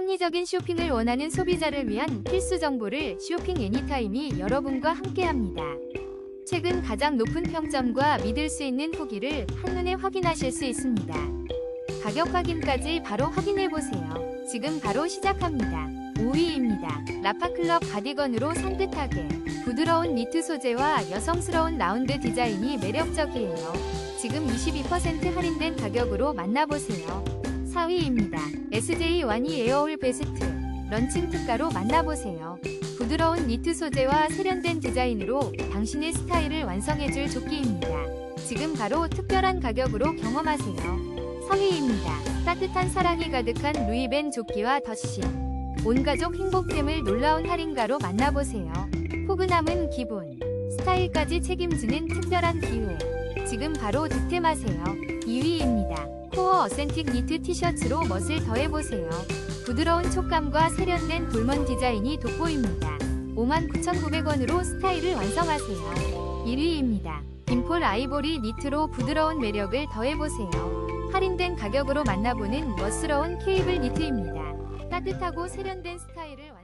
합리적인 쇼핑을 원하는 소비자를 위한 필수 정보를 쇼핑 애니타임이 여러분과 함께합니다. 최근 가장 높은 평점과 믿을 수 있는 후기를 한눈에 확인하실 수 있습니다. 가격 확인까지 바로 확인해보세요. 지금 바로 시작합니다. 5위입니다. 라파클럽 가디건으로 산뜻하게 부드러운 니트 소재와 여성스러운 라운드 디자인이 매력적이에요. 지금 22% 할인된 가격으로 만나보세요. 4위입니다. SJ 와니 에어올 베스트 런칭 특가로 만나보세요. 부드러운 니트 소재와 세련된 디자인으로 당신의 스타일을 완성해줄 조끼입니다. 지금 바로 특별한 가격으로 경험하세요. 3위입니다. 따뜻한 사랑이 가득한 루이벤 조끼와 덧신 온가족 행복템을 놀라운 할인가로 만나보세요. 포근함은 기본, 스타일까지 책임지는 특별한 기회. 지금 바로 득템하세요. 2위입니다. 코어 어센틱 니트 티셔츠로 멋을 더해보세요. 부드러운 촉감과 세련된 돌먼 디자인이 돋보입니다. 59,900원으로 스타일을 완성하세요. 1위입니다. 빈폴 아이보리 니트로 부드러운 매력을 더해보세요. 할인된 가격으로 만나보는 멋스러운 케이블 니트입니다. 따뜻하고 세련된 스타일을 완-